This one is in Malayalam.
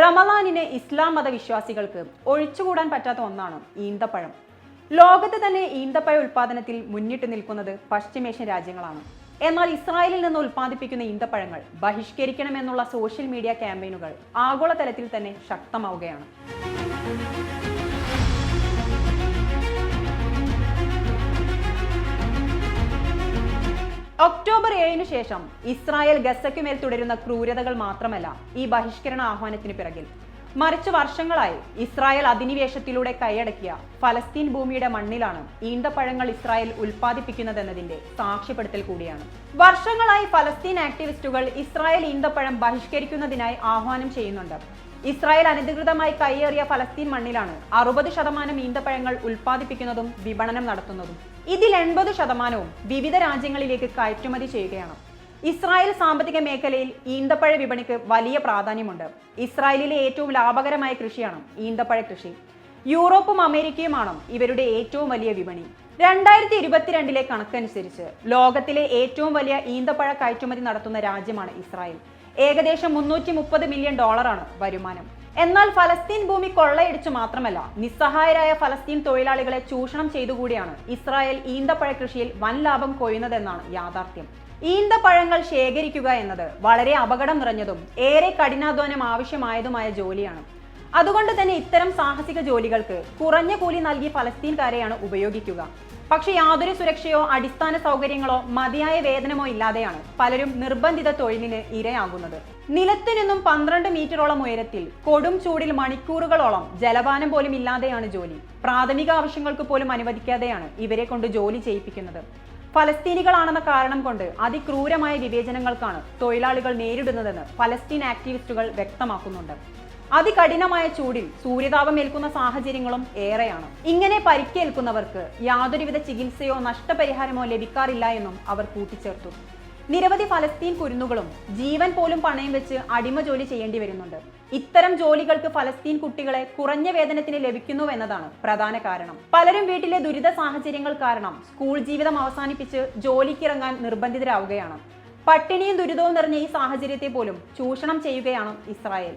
റമലാനിന് ഇസ്ലാം മതവിശ്വാസികൾക്ക് ഒഴിച്ചുകൂടാൻ പറ്റാത്ത ഒന്നാണ് ഈന്തപ്പഴം. ലോകത്ത് തന്നെ ഈന്തപ്പഴ ഉൽപാദനത്തിൽ മുന്നിട്ട് നിൽക്കുന്നത് പശ്ചിമേഷ്യൻ രാജ്യങ്ങളാണ്. എന്നാൽ ഇസ്രായേലിൽ നിന്ന് ഉൽപ്പാദിപ്പിക്കുന്ന ഈന്തപ്പഴങ്ങൾ ബഹിഷ്കരിക്കണമെന്നുള്ള സോഷ്യൽ മീഡിയ ക്യാമ്പയിനുകൾ ആഗോളതലത്തിൽ തന്നെ ശക്തമാവുകയാണ്. ഒക്ടോബർ ഏഴിന് ശേഷം ഇസ്രായേൽ ഗസയ്ക്കുമേൽ തുടരുന്ന ക്രൂരതകൾ മാത്രമല്ല ഈ ബഹിഷ്കരണ ആഹ്വാനത്തിന് പിറകിൽ. മറിച്ച് വർഷങ്ങളായി ഇസ്രായേൽ അധിനിവേശത്തിലൂടെ കൈയടക്കിയ ഫലസ്തീൻ ഭൂമിയുടെ മണ്ണിലാണ് ഈന്തപ്പഴങ്ങൾ ഇസ്രായേൽ ഉൽപ്പാദിപ്പിക്കുന്നതെന്നതിന്റെ സാക്ഷ്യപ്പെടുത്തൽ കൂടിയാണ്. വർഷങ്ങളായി ഫലസ്തീൻ ആക്ടിവിസ്റ്റുകൾ ഇസ്രായേൽ ഈന്തപ്പഴം ബഹിഷ്കരിക്കുന്നതിനായി ആഹ്വാനം ചെയ്യുന്നുണ്ട്. ഇസ്രായേൽ അനധികൃതമായി കൈയേറിയ ഫലസ്തീൻ മണ്ണിലാണ് അറുപത് ശതമാനം ഈന്തപ്പഴങ്ങൾ ഉൽപ്പാദിപ്പിക്കുന്നതും വിപണനം നടത്തുന്നതും. ഇതിൽ എൺപത് ശതമാനവും വിവിധ രാജ്യങ്ങളിലേക്ക് കയറ്റുമതി ചെയ്യുകയാണ്. ഇസ്രായേൽ സാമ്പത്തിക മേഖലയിൽ ഈന്തപ്പഴ വിപണിക്ക് വലിയ പ്രാധാന്യമുണ്ട്. ഇസ്രായേലിലെ ഏറ്റവും ലാഭകരമായ കൃഷിയാണ് ഈന്തപ്പഴ കൃഷി. യൂറോപ്പും അമേരിക്കയുമാണ് ഇവരുടെ ഏറ്റവും വലിയ വിപണി? രണ്ടായിരത്തി ഇരുപത്തിരണ്ടിലെ കണക്കനുസരിച്ച് ലോകത്തിലെ ഏറ്റവും വലിയ ഈന്തപ്പഴ കയറ്റുമതി നടത്തുന്ന രാജ്യമാണ് ഇസ്രായേൽ. ഏകദേശം മുന്നൂറ്റി മില്യൺ ഡോളറാണ് വരുമാനം. എന്നാൽ ഫലസ്തീൻ ഭൂമി കൊള്ളയടിച്ചു മാത്രമല്ല നിസ്സഹായരായ ഫലസ്തീൻ തൊഴിലാളികളെ ചൂഷണം ചെയ്തുകൂടിയാണ് ഇസ്രായേൽ ഈന്തപ്പഴ കൃഷിയിൽ വൻ ലാഭം കൊയ്യുന്നതെന്നാണ് യാഥാർത്ഥ്യം. ഈന്തപ്പഴങ്ങൾ ശേഖരിക്കുക എന്നത് വളരെ അപകടം നിറഞ്ഞതും ഏറെ കഠിനാധ്വാനം ആവശ്യമായതുമായ ജോലിയാണ്. അതുകൊണ്ട് തന്നെ ഇത്തരം സാഹസിക ജോലികൾക്ക് കുറഞ്ഞ കൂലി നൽകി ഫലസ്തീൻകാരെയാണ് ഉപയോഗിക്കുക. പക്ഷേ യാതൊരു സുരക്ഷയോ അടിസ്ഥാന സൗകര്യങ്ങളോ മതിയായ വേതനമോ ഇല്ലാതെയാണ് പലരും നിർബന്ധിത തൊഴിലിന് ഇരയാകുന്നത്. നിലത്തു നിന്നും പന്ത്രണ്ട് മീറ്ററോളം ഉയരത്തിൽ കൊടും ചൂടിൽ മണിക്കൂറുകളോളം ജലപാനം പോലും ഇല്ലാതെയാണ് ജോലി. പ്രാഥമിക ആവശ്യങ്ങൾക്ക് പോലും അനുവദിക്കാതെയാണ് ഇവരെ കൊണ്ട് ജോലി ചെയ്യിപ്പിക്കുന്നത്. ഫലസ്തീനികളാണെന്ന കാരണം കൊണ്ട് അതിക്രൂരമായ വിവേചനങ്ങൾക്കാണ് തൊഴിലാളികൾ നേരിടുന്നതെന്ന് ഫലസ്തീൻ ആക്ടിവിസ്റ്റുകൾ വ്യക്തമാക്കുന്നുണ്ട്. അതികഠിനമായ ചൂടിൽ സൂര്യതാപം ഏൽക്കുന്ന സാഹചര്യങ്ങളും ഏറെയാണ്. ഇങ്ങനെ പരിക്കേൽക്കുന്നവർക്ക് യാതൊരുവിധ ചികിത്സയോ നഷ്ടപരിഹാരമോ ലഭിക്കാറില്ല എന്നും അവർ കൂട്ടിച്ചേർത്തു. നിരവധി ഫലസ്തീൻ കുരുന്നുകളും ജീവൻ പോലും പണയം വെച്ച് അടിമ ജോലി ചെയ്യേണ്ടി വരുന്നുണ്ട്. ഇത്തരം ജോലികൾക്ക് ഫലസ്തീൻ കുട്ടികളെ കുറഞ്ഞ വേതനത്തിന് ലഭിക്കുന്നു എന്നതാണ് പ്രധാന കാരണം. പലരും വീട്ടിലെ ദുരിത സാഹചര്യങ്ങൾ കാരണം സ്കൂൾ ജീവിതം അവസാനിപ്പിച്ച് ജോലിക്കിറങ്ങാൻ നിർബന്ധിതരാവുകയാണ്. പട്ടിണിയും ദുരിതവും നിറഞ്ഞ ഈ സാഹചര്യത്തെ പോലും ചൂഷണം ചെയ്യുകയാണ് ഇസ്രായേൽ.